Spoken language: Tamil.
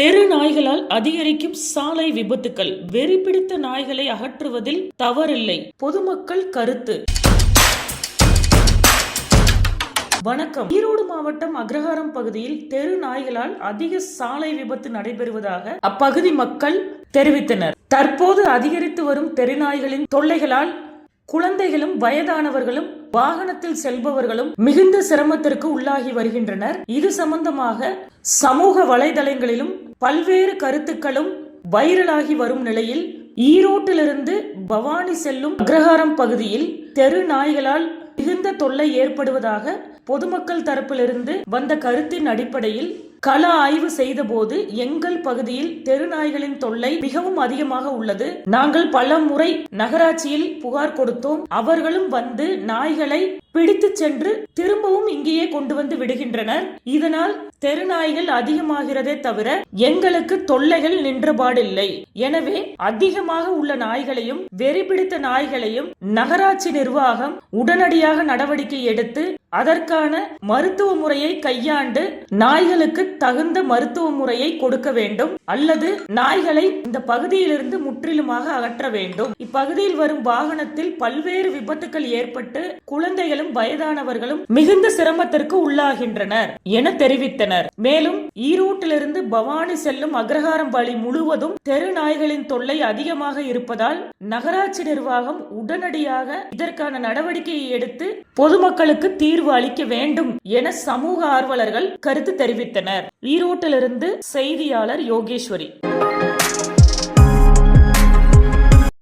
தெரு நாய்களால் அதிகரிக்கும் சாலை விபத்துக்கள். வெறி பிடித்த நாய்களை அகற்றுவதில் தவறில்லை. பொதுமக்கள் கருத்து. வணக்கம். ஈரோடு மாவட்டம் அக்ரஹாரம் பகுதியில் தெரு நாய்களால் அதிக சாலை விபத்து நடைபெறுவதாக அப்பகுதி மக்கள் தெரிவித்தனர். தற்போது அதிகரித்து வரும் தெரு நாய்களின் தொல்லைகளால் குழந்தைகளும் வயதானவர்களும் வாகனத்தில் செல்பவர்களும் மிகுந்த சிரமத்திற்கு உள்ளாகி வருகின்றனர். இது சம்பந்தமாக சமூக வலைதளங்களிலும் பல்வேறு கருத்துக்களும் வைரலாகி வரும் நிலையில் ஈரோட்டிலிருந்து பவானி செல்லும் அக்ரஹாரம் பகுதியில் தெரு நாய்களால் மிகுந்த தொல்லை ஏற்படுவதாக பொதுமக்கள் தரப்பிலிருந்து வந்த கருத்தின் அடிப்படையில் கள ஆய்வு செய்தபோது எங்கள் பகுதியில் தெருநாய்களின் தொல்லை மிகவும் அதிகமாக உள்ளது. நாங்கள் பல முறை நகராட்சியில் புகார் கொடுத்தோம். அவர்களும் வந்து நாய்களை பிடித்து சென்று திரும்பவும் இங்கேயே கொண்டு வந்து விடுகின்றனர். இதனால் தெருநாய்கள் அதிகமாகிறதே தவிர எங்களுக்கு தொல்லைகள் நின்றபாடில்லை. எனவே அதிகமாக உள்ள நாய்களையும் வெறி பிடித்த நாய்களையும் நகராட்சி நிர்வாகம் உடனடியாக நடவடிக்கை எடுத்து அதற்கான மருத்துவ முறையை கையாண்டு நாய்களுக்கு தகுந்த மருத்துவ முறையை கொடுக்க வேண்டும். அல்லது நாய்களை இந்த பகுதியிலிருந்து முற்றிலுமாக அகற்ற வேண்டும். இப்பகுதியில் வரும் வாகனத்தில் பல்வேறு விபத்துக்கள் ஏற்பட்டு குழந்தைகளும் வயதானவர்களும் மிகுந்த சிரமத்திற்கு உள்ளாகின்றனர் என தெரிவித்தனர். மேலும் ஈரோட்டிலிருந்து பவானி செல்லும் அக்ரஹாரம் வழி முழுவதும் தெரு நாய்களின் தொல்லை அதிகமாக இருப்பதால் நகராட்சி நிர்வாகம் உடனடியாக இதற்கான நடவடிக்கையை எடுத்து பொதுமக்களுக்கு தீர்வு தீர்வு அளிக்க வேண்டும் என சமூக ஆர்வலர்கள் கருத்து தெரிவித்தனர். ஈரோட்டிலிருந்து செய்தியாளர் யோகேஸ்வரி.